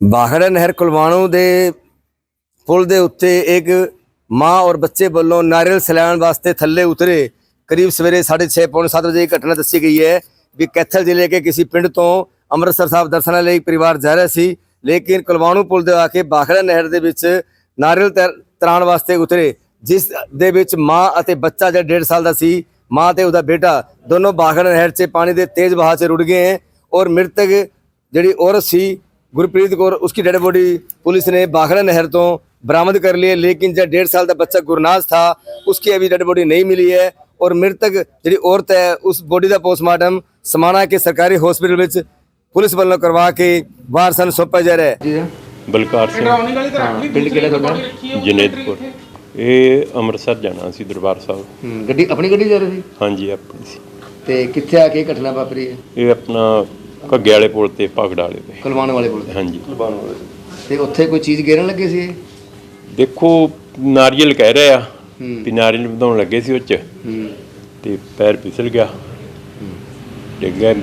ਬਾਖੜਾ ਨਹਿਰ ਕੁਲਵਾਣੂ ਦੇ ਪੁਲ ਦੇ ਉੱਤੇ ਇੱਕ ਮਾਂ ਔਰ ਬੱਚੇ ਵੱਲੋਂ ਨਾਰੀਅਲ ਸਲਾਣ ਵਾਸਤੇ ਥੱਲੇ ਉਤਰੇ। ਕਰੀਬ ਸਵੇਰੇ 6:30 ਪੌਣੇ 7 ਵਜੇ ਦੀ ਘਟਨਾ ਦੱਸੀ ਗਈ ਹੈ ਵੀ ਕੈਥਲ ਜ਼ਿਲ੍ਹੇ ਕੇ ਕਿਸੇ ਪਿੰਡ ਤੋਂ ਅੰਮ੍ਰਿਤਸਰ ਸਾਹਿਬ ਦਰਸ਼ਨਾਂ ਲਈ ਪਰਿਵਾਰ ਜਾ ਰਿਹਾ ਸੀ, ਲੇਕਿਨ ਕੁਲਵਾਣੂ ਪੁਲ ਦੇ ਆ ਕੇ ਬਾਖੜਾ ਨਹਿਰ ਦੇ ਵਿੱਚ ਨਾਰੀਅਲ ਤੈਰ- ਤਰਾਣ ਵਾਸਤੇ ਉਤਰੇ, ਜਿਸ ਦੇ ਵਿੱਚ ਮਾਂ ਅਤੇ ਬੱਚਾ ਜਿਹੜਾ 1.5 ਸਾਲ ਦਾ ਸੀ, ਮਾਂ ਤੇ ਉਹਦਾ ਬੇਟਾ ਦੋਨੋਂ ਬਾਖੜਾ ਨਹਿਰ 'ਚ ਪਾਣੀ ਦੇ ਤੇਜ਼ ਵਹਾਅ 'ਚ ਰੁੜ ਗਏ ਹੈ ਔਰ ਮ੍ਰਿਤਕ ਜਿਹੜੀ ਔਰਤ ਸੀ गुरप्रीत कौर उसकी डेड बॉडी पुलिस ने बाखड़ा नहर तो बरामद कर ली है लेकिन जो डेढ़ साल का बच्चा गुरनाज था उसकी अभी डेड बॉडी नहीं मिली है ਔਰ ਮ੍ਰਿਤਕ ਜਿਹੜੀ ਔਰਤ ਹੈ ਉਸ ਬੋਡੀ ਦਾ ਪੋਸਟਮਾਰਟਮ ਸਮਾਣਾ ਕੇ ਸਰਕਾਰੀ ਹਸਪੀਟਲ ਵਿੱਚ ਪੁਲਿਸ ਵੱਲੋਂ ਕਰਵਾ ਕੇ ਵਾਰਸਾਂ ਨੂੰ ਸੌਂਪਿਆ ਜਾ ਰਿਹਾ ਹੈ। ਬਲਕਾਰ ਸਿੰਘ ਪਿੰਡ ਕਿਹੜਾ ਤੁਹਾਡਾ? ਜਨੇਦਪੁਰ ਇਹ ਅੰਮ੍ਰਿਤਸਰ ਜਾਣਾ ਸੀ ਦਰਬਾਰ ਸਾਹਿਬ। ਗੱਡੀ ਆਪਣੀ ਗੱਡੀ ਜਾ ਰਹੀ ਸੀ? ਹਾਂਜੀ ਆਪਣੀ ਸੀ। ਤੇ ਕਿੱਥੇ ਆ ਕੇ ਘਟਨਾ ਵਾਪਰੀ ਹੈ? ਇਹ ਆਪਣਾ ਘੱਗੇ ਵਾਲੇ ਪੁਲ ਤੇ ਭਗੜ ਵਾਲੇ ਤੇ। ਕੁਲਵਾਣ ਵਾਲੇ ਕੋਲ ਹਾਂਜੀ। ਤੇ। ਉੱਥੇ ਕੋਈ ਚੀਜ਼ ਗੇਰਨ ਲੱਗੇ ਸੀ ਇਹ? ਦੇਖੋ ਨਾਰੀਅਲ ਕਹਿ ਰਹੇ ਆ ਹੂੰ। ਵੀ ਨਾਰੀਅਲ ਵਧਾਉਣ ਲੱਗੇ ਸੀ ਉਹ ਚ ਹੂੰ। ਤੇ ਪੈਰ ਫਿਸਲ ਗਿਆ। ਡਿੱਗ ਗਿਆ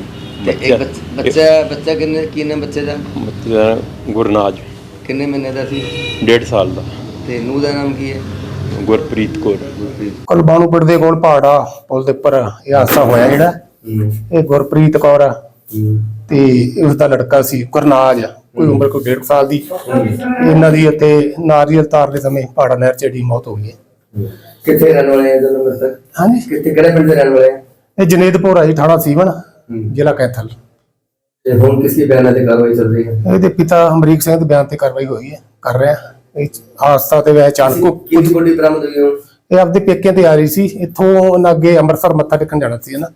ਤੇ ਇੱਕ ਬੱਚ- ਬੱਚਾ ਬੱਚਾ ਕਿੰਨੇ ਕੀ ਨਾਮ ਬੱਚੇ ਦਾ ਬੱਚੇ ਗੁਰਨਾਜ। ਕਿੰਨੇ ਮਹੀਨੇ ਦਾ ਸੀ? ਡੇਢ ਸਾਲ ਦਾ। ਤੇ ਨੂੰਹ ਦਾ ਨਾਮ ਕੀ ਹੈ? ਗੁਰਪ੍ਰੀਤ ਕੌਰ। ਪਿੰਡ ਦੇ ਕੋਲ ਪਹਾੜਾ ਪੁਲ ਦੇ ਉੱਪਰ ਇਹ ਹਾਦਸਾ ਹੋਇਆ ਜਿਹੜਾ। ਇਹ ਗੁਰਪ੍ਰੀਤ ਕੌਰ ਆ। ਤੇ ਉਸ ਦਾ ਲੜਕਾ ਸੀ ਗੁਰਨਾਜ ਕੋਈ ਉਮਰ ਕੋਈ 1.5 ਸਾਲ ਦੀ। ਇਹਨਾਂ ਦੀ ਅਤੇ ਨਾਰੀਅਲ ਤਾਰਦੇ ਸਮੇਂ ਪਹਾੜਾ ਨਹਿਰ 'ਚ ਜਿਹੜੀ ਮੌਤ ਹੋ ਗਈ ਹੈ। ਕਿੱਥੇ ਰਹਿਣ ਵਾਲੇ ਹੈ ਦੋਨੋਂ ਮਰਤਕ ਹਾਂਜੀ। ਕਿੱਥੇ ਕਿਹੜੇ ਪਿੰਡ ਦੇ ਰਹਿਣ ਵਾਲੇ ਇਹ ਜਨੇਦਪੁਰ ਆ ਜੀ ਥਾਣਾ ਸੀਵਨ ਜ਼ਿਲ੍ਹਾ ਕੈਥਲ। ਤੇ ਹੁਣ ਕਿਸ ਦੀ ਬਿਆਨਾਂ ਤੇ ਕਾਰਵਾਈ ਚੱਲ ਰਹੀ ਹੈ? ਇਹਦੇ ਪਿਤਾ ਅਮਰੀਕ ਸਿੰਘ ਦੇ ਬਿਆਨ ਤੇ ਕਾਰਵਾਈ ਹੋਈ ਹੈ ਕਰ ਰਿਹਾ। ਇਹ ਹਾਦਸਾ ਤੇ ਵੈ ਅਚਾਨਕ ਕਿਹਦੀ ਬੋਡੀ ਬਰਾਮਦ ਹੋਈ ਹੁਣ? ਇਹ ਆਪਦੇ ਪੇਕਿਆਂ ਤੇ ਆ ਰਹੀ ਸੀ ਇੱਥੋਂ ਉਹਨਾਂ ਅੱਗੇ ਅੰਮ੍ਰਿਤਸਰ ਮੱਥਾ ਟੇਕਣ ਜਾਣਾ ਸੀ ਨਾ।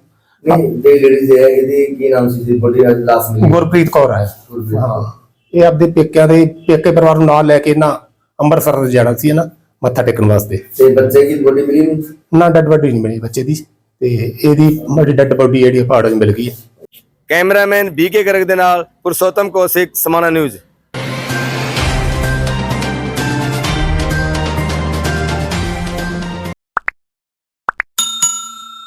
ਨਹੀਂ ਦੇ ਲੇਡੀਜ਼ ਹੈ ਇਹਦੀ ਕੀ ਨਾਮ ਸੀ ਜਿਹਦੀ ਬੋਡੀ ਅੱਜ ਲਾਸਟ ਮਿਲੀ ਗੁਰਪ੍ਰੀਤ ਕੌਰ ਹਾਂ। ਇਹ ਆਪਦੇ ਪੇਕਿਆਂ ਦੇ ਪੇਕੇ ਪਰਿਵਾਰ ਨੂੰ ਨਾਲ ਲੈ ਕੇ ਨਾ ਅੰਮ੍ਰਿਤਸਰ ਜਾਣਾ ਸੀ ਨਾ ਮੱਥਾ ਟੇਕਣ ਵਾਸਤੇ। ਤੇ ਬੱਚੇ ਦੀ ਬੋਡੀ ਮਿਲੀ ਨਹੀਂ? ਨਾ ਡੈਡ ਬੋਡੀ ਨਹੀਂ ਮਿਲੀ ਬੱਚੇ ਦੀ। ਤੇ ਇਹਦੀ ਮੇਰੀ ਡੈਡ ਬੋਡੀ ਜਿਹੜੀ ਪਹਾੜਾਂ 'ਚ ਮਿਲ ਗਈ ਹੈ। ਕੈਮਰਾਮੈਨ ਬੀਕੇ ਗਰਗ ਦੇ ਨਾਲ ਪੁਰਸ਼ੋਤਮ ਕੌਸ਼ਿਕ ਸਮਾਣਾ ਨਿਊਜ਼।